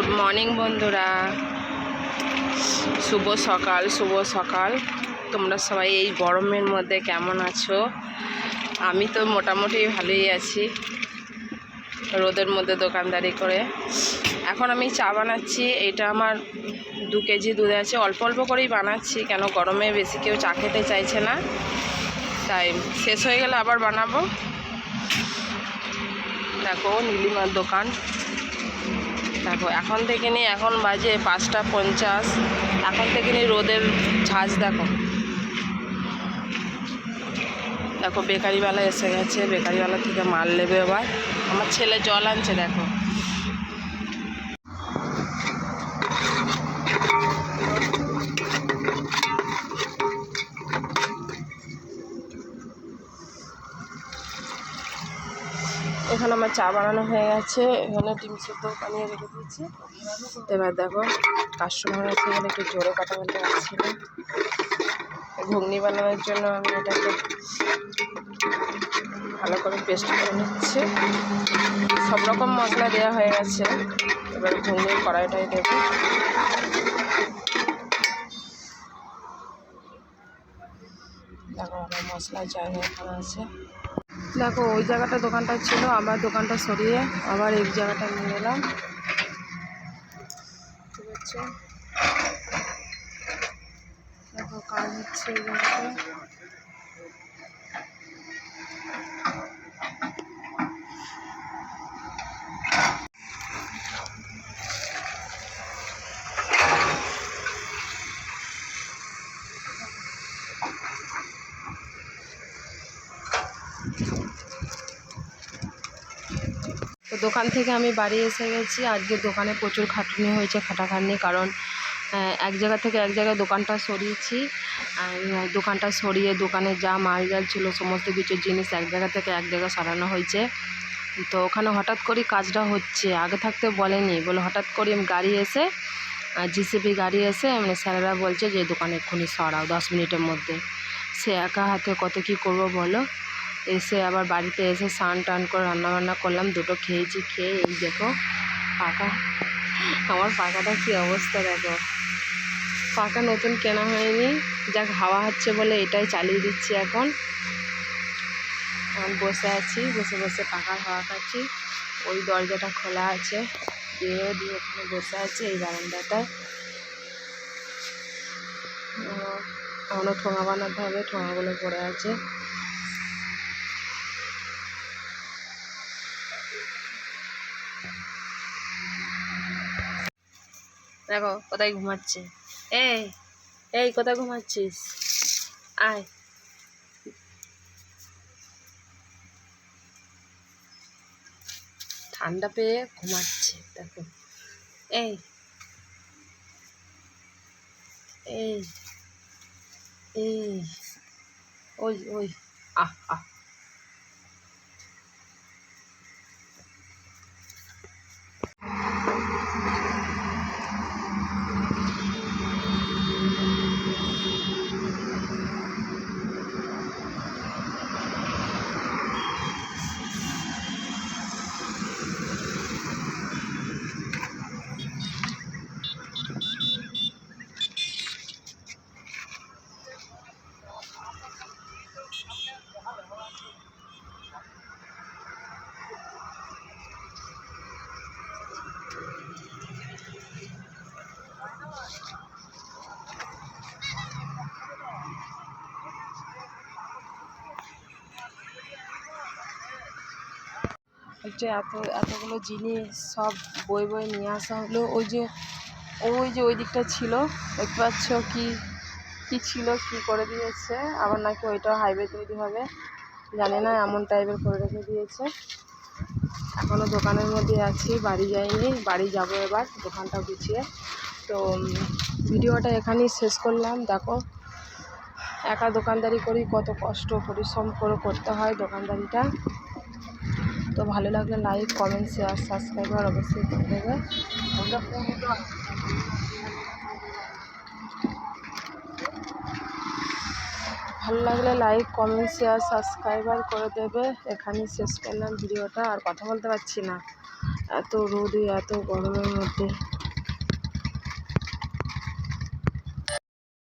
Good morning বন্ধুরা। শুভ সকাল শুভ সকাল। তোমরা সবাই এই গরমের মধ্যে কেমন আছো? আমি তো মোটামুটি ভালোই আছি, রোদের মধ্যে দোকানদারি করে। এখন আমি চা বানাচ্ছি, এটা আমার দু কেজি দুধ আছে। অল্প অল্প করেই বানাচ্ছি, কেন গরমে বেশি কেউ চা খেতে চাইছে না। তাই শেষ হয়ে গেলে আবার বানাবো। দেখো, নীলিমার দোকান। দেখো, এখন থেকে নিয়ে এখন বাজে পাঁচটা পঞ্চাশ। এখন থেকে নিয়ে রোদের ঝাঁজ দেখো। দেখো, বেকারিওয়ালা এসে গেছে, বেকারিওয়ালা থেকে মাল নেবে এবার। আমার ছেলে জল আনছে, দেখো। এখানে আমার চা বানানো হয়ে গেছে। এখানে ডিম সেদ্ধ বানিয়ে রেখে দিয়েছি। এবার দেখো কাস্টমার আছে এখানে, একটু জোরে কথা বলতে পারছি না। ঘুগনি বানানোর জন্য আমি এটাকে ভালো করে পেস্ট করে নিচ্ছি। সব রকম মশলা দেওয়া হয়ে গেছে। এবার ঘুগনির কড়াইটাই দেবো। দেখো, আমার মশলার জায়গা এখানে আছে দেখো, ওই জায়গাটা দোকানটা ছিল, আমার দোকানটা সরিয়ে আবার এই জায়গাটা নিয়ে এলাম। দেখো, কাজ হচ্ছে এই জায়গাটা তো দোকান থেকে আমি বাড়ি এসে গেছি। আজকে দোকানে প্রচুর খাটুনি হয়েছে, খাটাখাটনি, কারণ এক জায়গা থেকে এক জায়গায় দোকানটা সরিয়েছি। দোকানটা সরিয়ে দোকানে যা মাল জাল ছিল, সমস্ত কিছু জিনিস এক জায়গা থেকে এক জায়গায় সরানো হয়েছে। তো ওখানে হঠাৎ করে কাজটা হচ্ছে, আগে থাকতে বলেনি। বলে হঠাৎ করে গাড়ি এসে জিসিপি গাড়ি এসে মানে স্যারেরা বলছে যে, দোকানে এক্ষুনি সরাও দশ মিনিটের মধ্যে। সে একা হাতে কত কী করব বলো? এসে আবার বাড়িতে এসে স্নান টান করে রান্নাবান্না করলাম, দুটো খেয়েছি, খেয়ে এই দেখো পাকা। আমার পাকাটা কী অবস্থা দেখো। পাকা নতুন কেনা হয়নি, যাক হাওয়া হচ্ছে বলে এটাই চালিয়ে দিচ্ছি এখন। এখন বসে আছি, বসে বসে পাকার হাওয়া খাচ্ছি। ওই দরজাটা খোলা আছে, দিয়ে দিয়ে ওখানে বসে আছে এই বারান্দাটায়। এখনও ঠোঙা বানাতে হবে, ঠোঙাগুলো পড়ে আছে। দেখো, কোথায় ঘুমাচ্ছে? এই এই, কোথায় ঘুমাচ্ছিস? আয়। ঠান্ডা পেয়ে ঘুমাচ্ছে, দেখো। এই এই এই, ওই ওই, আহ আহ। হচ্ছে এত, এতগুলো জিনিস সব বই বই নিয়ে আসা হলো। ওই যে ওই যে ওই দিকটা ছিল, দেখতে পাচ্ছ কি কি ছিল, কি করে দিয়েছে। আবার নাকি ওইটাও হাইওয়ে তৈরি হবে। জানি না, এমন টাইপের করে রেখে দিয়েছে। এখনও দোকানের মধ্যে আছি, বাড়ি যাইনি, বাড়ি যাব এবার, দোকানটা গুছিয়ে। তো ভিডিওটা এখানেই শেষ করলাম। দেখো, একা দোকানদারি করি, কত কষ্ট, পরিশ্রম করে করতে হয় দোকানদারিটা। তো ভালো লাগলে লাইক কমেন্ট শেয়ার সাবস্ক্রাইব আর অবশ্যই করে দেবে ভালো লাগলে লাইক কমেন্ট শেয়ার সাবস্ক্রাইবার করে দেবে। এখানে শেষ করলাম ভিডিওটা। আর কথা বলতে পারছি না। এত রোদে এত গরমের মধ্যে।